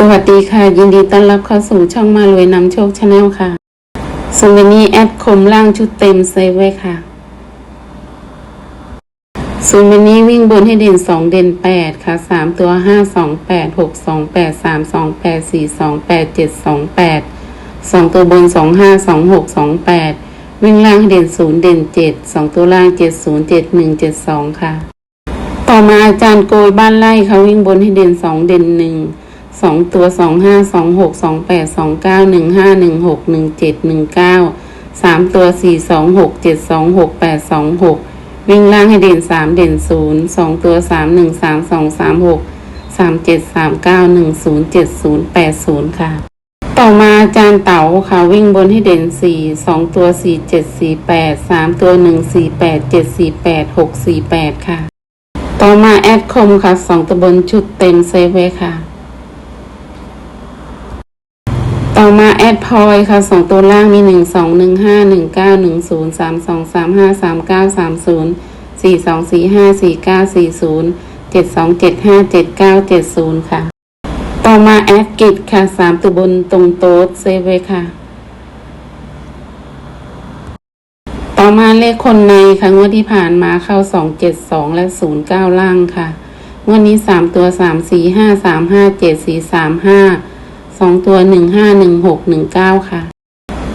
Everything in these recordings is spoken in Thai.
สวัสดีค่ะ ยินดีต้อนรับเข้าสู่ช่องมารวยนำโชคชาแนลค่ะส่วนวันนี้แอดคมล่างชุดเต็มเซฟไว้ค่ะส่วนวันนี้วิ่งบนให้เด่นสองเด่นแปดค่ะสามตัวห้าสองแปดหกสองแปดสามสองแปดสี่สองแปดเจ็ดสองแปดสองตัวบนสองห้าสองหกสองแปดวิ่งล่างให้เด่นศูนย์เด่นเจ็ดสองตัวล่างเจ็ดศูนย์เจ็ดหนึ่งเจ็ดสองค่ะ ต่อมาอาจารย์โกยบ้านไร่ค่ะวิ่งบนให้เด่นสองเด่นหนึ่ง สองตัวสองห้าสองหกสองแปดสองเก้าหนึ่งห้าหนึ่งหกหนึ่งเจ็ดหนึ่งเก้าสามตัวสี่สองหกเจ็ดสองหกแปดสองหกวิ่งล่างให้เด่นสามเด่นศูนย์สองตัวสามหนึ่งสามสองสามหกสามเจ็ดสามเก้าหนึ่งศูนย์เจ็ดศูนย์แปดศูนย์ค่ะ ต่อมาอาจารย์เต๋าค่ะวิ่งบนให้เด่นสี่สองตัวสี่เจ็ดสี่แปดสามตัวหนึ่งสี่แปดเจ็ดสี่แปดหกสี่แปดค่ะ ต่อมาแอดคมค่ะสองตัวบนชุดเต็มเซฟไว้ค่ะ ต่ อมาแอดพอยค่ะสองตัวล่างมีหนึ่งสองหนึ่งห้าหนึ่งเก้าหนึ่งศูนย์สามสองสามห้าสามเก้าสามศูนย์สี่สองสี่ห้าสี่เก้าสี่ศูนย์เจ็ดสองเจ็ดห้าเจ็ดเก้าเจ็ดศูนย์ค่ะ ต่อมาแอดกิจค่ะสามตัวบนตรงโต๊ดเซฟไว้ค่ะ ต่อมาเลขคนในค่ะงวดที่ผ่านมาเข้าสองเจ็ดสองและศูนย์เก้าล่างค่ะ งวดนี้สามตัวสามสี่ห้าสามห้าเจ็ดสี่สามห้า สองตัวหนึ่งห้าหนึ่งหกหนึ่งเก้าค่ะ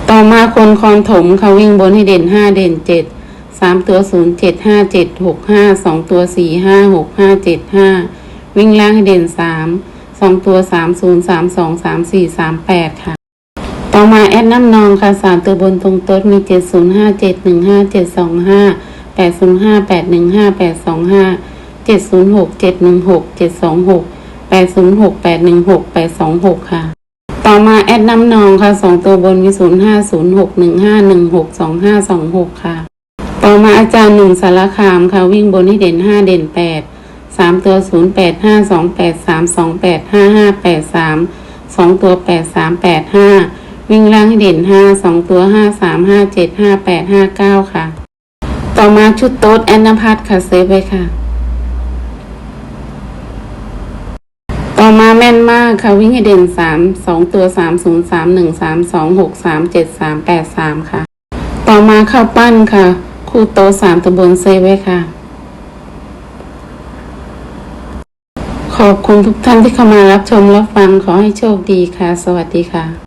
ต่อมาคนคอนถมค่ะวิ่งบนให้เด่นห้าเด่นเจ็ดสามตัวศูนย์เจ็ดห้าเจ็ดหกห้าสองตัวสี่ห้าหกห้าเจ็ดห้าวิ่งล่างให้เด่นสามสองตัวสามศูนย์สามสองสามสี่สามแปดค่ะ ต่อมาแอดน้ำนองค่ะสามตัวบนตรงโต๊ดมีเจ็ดศูนย์ห้าเจ็ดหนึ่งห้าเจ็ดสองห้าแปดศูนย์ห้าแปดหนึ่งห้าแปดสองห้าเจ็ดศูนย์หกเจ็ดหนึ่งหกเจ็ดสองหก แปดศูนย์หกแปดหนึ่งหกแปดสองหกค่ะ ต่อมาแอดน้ำนองค่ะสองตัวบนมีศูนย์ห้าศูนย์หกหนึ่งห้าหนึ่งหกสองห้าสองหกค่ะ ต่อมาอาจารย์หนึ่งสารคามค่ะ วิ่งบนให้เด่นห้าเด่นแปดสามตัวศูนย์แปดห้าสองแปดสามสองแปดห้าห้าแปดสามสองตัวแปดสามแปดห้าวิ่งล่างให้เด่นห้าสองตัวห้าสามห้าเจ็ดห้าแปดห้าเก้าค่ะ ต่อมาชุดโต๊ดแอนนาพัทค่ะเซฟไว้ค่ะ ต่อ มาแม่นมากค่ะ วิ่งให้เด่นสามสองตัวสามศูนย์สามหนึ่งสามสองหกสามเจ็ดสามแปดสามค่ะ ต่อมาข้าวปั้นค่ะ คู่โตสามตะบนเซฟไว้ค่ะ ขอบคุณทุกท่านที่เข้ามารับชมรับฟังขอให้โชคดีค่ะ สวัสดีค่ะ